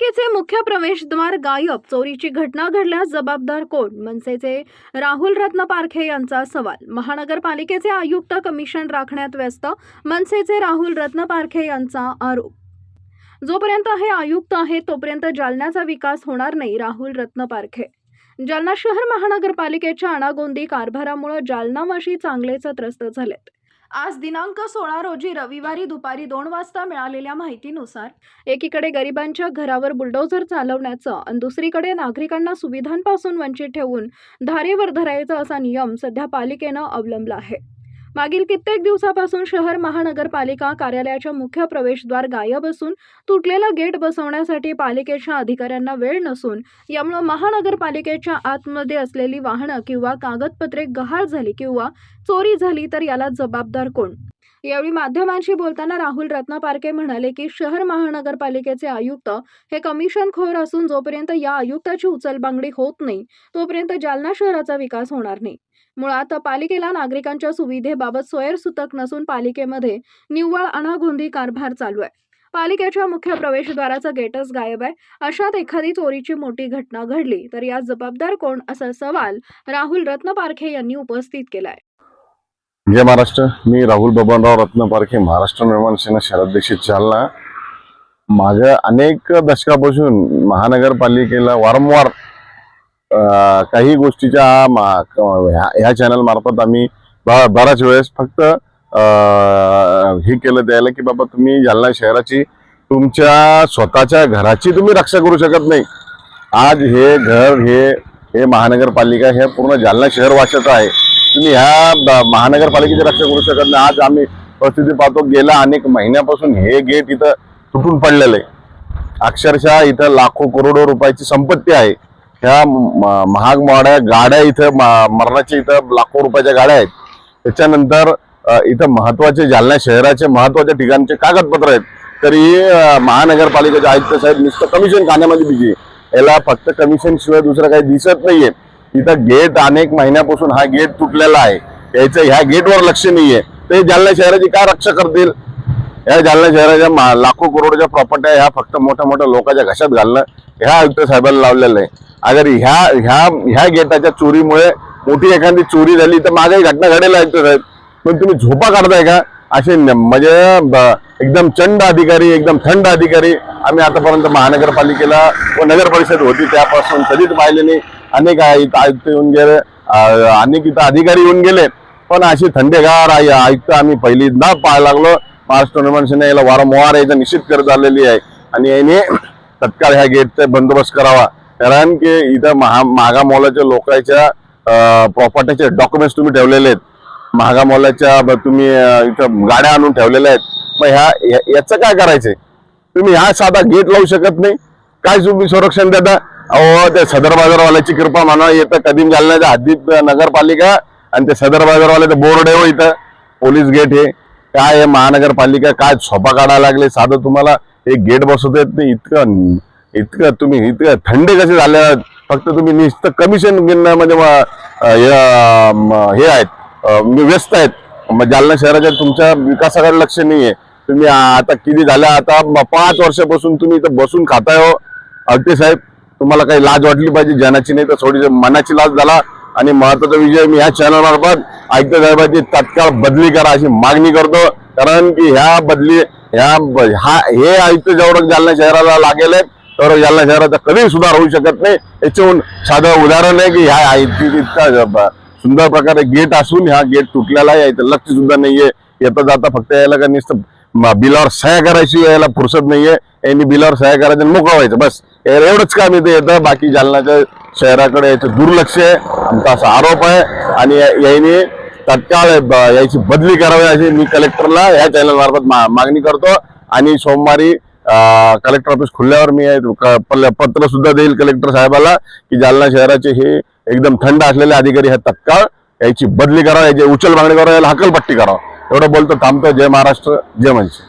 महापालिकेचे मुख्य प्रवेशद्वार गायब चोरीची घटना घडल्यास जबाबदार कोण? मनसेचे राहुल रत्न पारखे यांचा सवाल. महानगरपालिकेचे आयुक्त कमिशन राखण्यात व्यस्त मनसेचे राहुल रत्न पारखे यांचा आरोप. जोपर्यंत हे आयुक्त आहेत तोपर्यंत जालन्याचा विकास होणार नाही राहुल रत्न पारखे जालना शहर महानगरपालिकेच्या अनागोंदी कारभारामुळे जालनावाशी चांगलेच त्रस्त झालेत. आज दिनांक सोळा रोजी रविवारी दुपारी दोन वाजता मिळालेल्या माहितीनुसार एकीकडे गरिबांच्या घरावर बुलडोझर चालवण्याचं आणि दुसरीकडे नागरिकांना सुविधांपासून वंचित ठेवून धारेवर धरायचा असा नियम सध्या पालिकेनं अवलंबला आहे. मागील कित्येक दिवसापासून शहर महानगरपालिका कार्यालयाच्या मुख्य प्रवेशद्वार गायब असून तुटलेलं गेट बसवण्यासाठी पालिकेच्या अधिकाऱ्यांना वेळ नसून यामुळं महानगरपालिकेच्या आतमध्ये असलेली वाहनं किंवा कागदपत्रे गहाळ झाली किंवा चोरी झाली तर याला जबाबदार कोण? यावेळी माध्यमांशी बोलताना राहुल रत्नापारके म्हणाले की शहर महानगरपालिकेचे आयुक्त हे कमिशनखोर असून जोपर्यंत या आयुक्ताची उचलबांगडी होत नाही तोपर्यंत जालना शहराचा विकास होणार नाही. मुळात पालिकेला नागरिकांच्या सुविधेबाबत सोयरसुतक नसून पालिकेमध्ये निव्वळ अनागोंदी कारभार चालू आहे. पालिकेच्या मुख्य प्रवेशद्वाराचा गेटच गायब आहे. अशात एखादी चोरीची मोठी घटना घडली तर यात जबाबदार कोण? असा सवाल राहुल रत्नपारखे यांनी उपस्थित केलाय. जय महाराष्ट्र मी राहुल बबनराव रत्नपारखे महाराष्ट्र निर्माण सेना शहराध्यक्ष जालना. मागं अनेक दशकापासून महानगरपालिकेला वारंवार काही गोष्टीच्या मा- ह्या- ह्या चॅनल मार्फत आम्ही ब- बऱ्याच वेळेस फक्त हे केलं द्यायला की बाबा तुम्ही जालना शहराची तुमच्या स्वतःच्या घराची तुम्ही रक्षा करू शकत नाही. आज हे घर हे हे महानगरपालिका हे पूर्ण जालना शहरवाशाचं आहे. तुम्ही ह्या महानगरपालिकेची रक्षा करू शकत नाही. आज आम्ही परिस्थिती पाहतो गेल्या अनेक महिन्यापासून हे गेट इथं तुटून पडलेलं आहे. अक्षरशः इथं लाखो करोडो रुपयाची संपत्ती आहे. ह्या म- महाग मोड्या गाड्या इथं मरणाच्या इथं लाखो रुपयाच्या गाड्या आहेत. त्याच्यानंतर इथं महत्त्वाचे जालना शहराचे महत्त्वाच्या ठिकाणचे कागदपत्र आहेत. तरी महानगरपालिकेचे आयुक्त साहेब नुसतं कमिशन खाण्यामध्ये बिजी याला फक्त कमिशन शिवाय दुसरं काही दिसत नाहीये. इथं गेट अनेक महिन्यापासून हा गेट तुटलेला आहे. याचं ह्या गेटवर लक्ष नाहीये. ते जालना शहराची काय रक्षा करतील? या जालना शहराच्या मा- लाखो करोडच्या प्रॉपर्ट्या ह्या फक्त मोठ्या मोठ्या लोकांच्या घशात घालणं ह्या आयुक्त साहेबांना लावलेलं आहे. अगर ह्या ह्या ह्या गेटाच्या चोरीमुळे मोठी एखादी चोरी झाली तर मागही घटना घडेल आयुक्त साहेब. पण तुम्ही झोपा काढताय का? असे म्हणजे एकदम चंड अधिकारी एकदम थंड अधिकारी आम्ही आतापर्यंत महानगरपालिकेला व नगर परिषद होती त्यापासून कधीच पाहिले नाही. अनेक आयुक्त आयुक्त येऊन गेले अनेक इथं अधिकारी येऊन गेले. पण अशी थंडेगार आयुक्त आम्ही पहिल्यांदा पाहायला लागलो. महाराष्ट्र निर्माण सेना याला वारंवार याचा निश्चित करत आलेली आहे. आणि याने तत्काळ ह्या गेटचा बंदोबस्त करावा. कारण की इथं महा महागा मोलाच्या लोकांच्या प्रॉपर्टीचे डॉक्युमेंट्स तुम्ही ठेवलेले आहेत. महागा मोलाच्या तुम्ही इथं गाड्या आणून ठेवलेल्या आहेत. मग ह्या याचं काय करायचंय? तुम्ही हा साधा गेट लावू शकत नाही. काय तुम्ही संरक्षण देता? अहो त्या सदर बाजारवाल्याची कृपा म्हणा येतं कदीम जालन्याच्या हद्दीत नगरपालिका आणि ते सदर बाजारवाल्याचं बोर्ड आहे हो इथं. पोलीस गेट हे. काय आहे महानगरपालिका काय झोपा काढायला लागले साधं तुम्हाला हे गेट बसवता येत नाही. इतकं इतकं तुम्ही इतकं थंडे कसे झाले फक्त तुम्ही नुसतं कमिशन घेण्यामध्ये म्हणजे हे आहेत. व्यस्त आहेत. मग जालना शहराच्या तुमच्या विकासाकडे लक्ष नाही आहे तुम्ही आता किती झाल्या आता पाच वर्षापासून तुम्ही इथं बसून खाताय हो. अगदी साहेब तुम्हाला काही लाज वाटली पाहिजे? जनाची नाही तर थोडी मनाची लाज झाला. आणि महत्त्वाचा विजय मी ह्या चॅनल मार्फत आयुक्त साहेबांची तात्काळ बदली करा अशी मागणी करतो. कारण की ह्या बदली ह्या हा हे आयुक्त जेवढं जालना शहराला लागेल आहे, तर जालना शहराचा कधी सुधार होऊ शकत नाही. याच्याहून साधं उदाहरण आहे की ह्या आयुक्त इतका सुंदर प्रकारे गेट असून ह्या गेट तुटलेला आहे. इथं लक्ष सुद्धा नाहीये. येता जाता फक्त यायला का नुसतं बिलावर सह्या करायची यायला फुरसत नाहीये. यांनी बिलावर सह्या करायचं आणि मोकळं व्हायचं. बस. याला एवढंच काम इथे येतं. बाकी जालनाच्या शहराकडे याचं दुर्लक्ष आहे. आमचा असा आरोप आहे. आणि या- याने तत्काळ याची बदली करावी अशी मी कलेक्टरला या चॅनल मार्फत मा- मागणी करतो. आणि सोमवारी कलेक्टर ऑफिस खुलल्यावर मी पत्र सुद्धा देईल कलेक्टर साहेबाला की जालना शहराचे हे एकदम थंड असलेले अधिकारी हे तत्काळ. याची बदली करावं याची उचल मागणी करावं याला हकलपट्टी करावं. एवढं बोलतो थांबतो. जय महाराष्ट्र जय म्हणजे